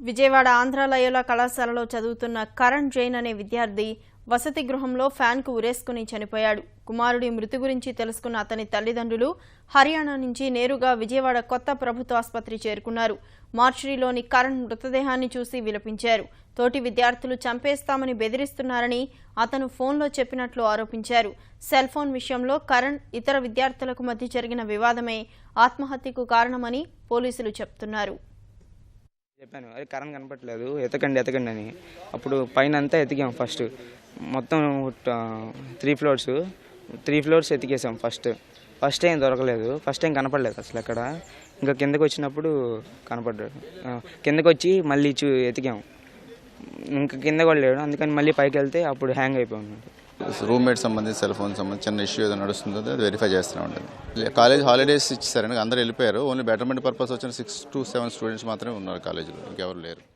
విజయవాడ ఆంధ్రాలయోల కళాశాలలో చదువుతున్న కరణ్ జైన్ అనే విద్యార్థి వసతి గృహంలో ఫ్యాన్కు ఉరేసుకుని చనిపోయాడు. కుమారుడి మృతి గురించి తెలుసుకున్న అతని తల్లిదండ్రులు హర్యానా నుంచి నేరుగా విజయవాడ కొత్త ప్రభుత్వ ఆసుపత్రి చేరుకున్నారు. మార్చురీలోని కరణ్ మృతదేహాన్ని చూసి విలపించారు. తోటి విద్యార్థులు చంపేస్తామని బెదిరిస్తున్నారని అతను ఫోన్లో చెప్పినట్లు ఆరోపించారు. సెల్ ఫోన్ విషయంలో కరణ్ ఇతర విద్యార్థులకు మధ్య జరిగిన వివాదమే ఆత్మహత్యకు కారణమని పోలీసులు చెప్తున్నారు. చెప్పాను. అదే కరెంట్ కనపట్లేదు ఎతకండి ఎతకండి అని. అప్పుడు పైన అంతా ఎతికాం ఫస్ట్. మొత్తం త్రీ ఫ్లోర్స్ త్రీ ఫ్లోర్స్ ఎతికేసాం ఫస్ట్. ఫస్ట్ టైం దొరకలేదు. ఫస్ట్ టైం కనపడలేదు అసలు అక్కడ ఇంకా కిందకి వచ్చినప్పుడు కనపడ్డాడు కిందకు వచ్చి మళ్ళీ చూ ఎతికాం. ఇంకా కింద కూడా లేడు. అందుకని మళ్ళీ పైకి వెళ్తే అప్పుడు హ్యాంగ్ అయిపోయి ఉన్నాడు రూమ్మేట్ సంబంధించి సెల్ ఫోన్ సంబంధించి చిన్న ఇష్యూ ఏదో నడుస్తుందో అది వెరిఫై చేస్తూనే ఉంటుంది కాలేజ్ హాలిడేస్ ఇచ్చారండి అందరూ వెళ్ళిపోయారు. ఓన్లీ బెటర్మెంట్ పర్పస్ వచ్చిన సిక్స్ టు సెవెన్ స్టూడెంట్స్ మాత్రమే ఉన్నారు కాలేజీలో. ఇంకెవరు లేరు.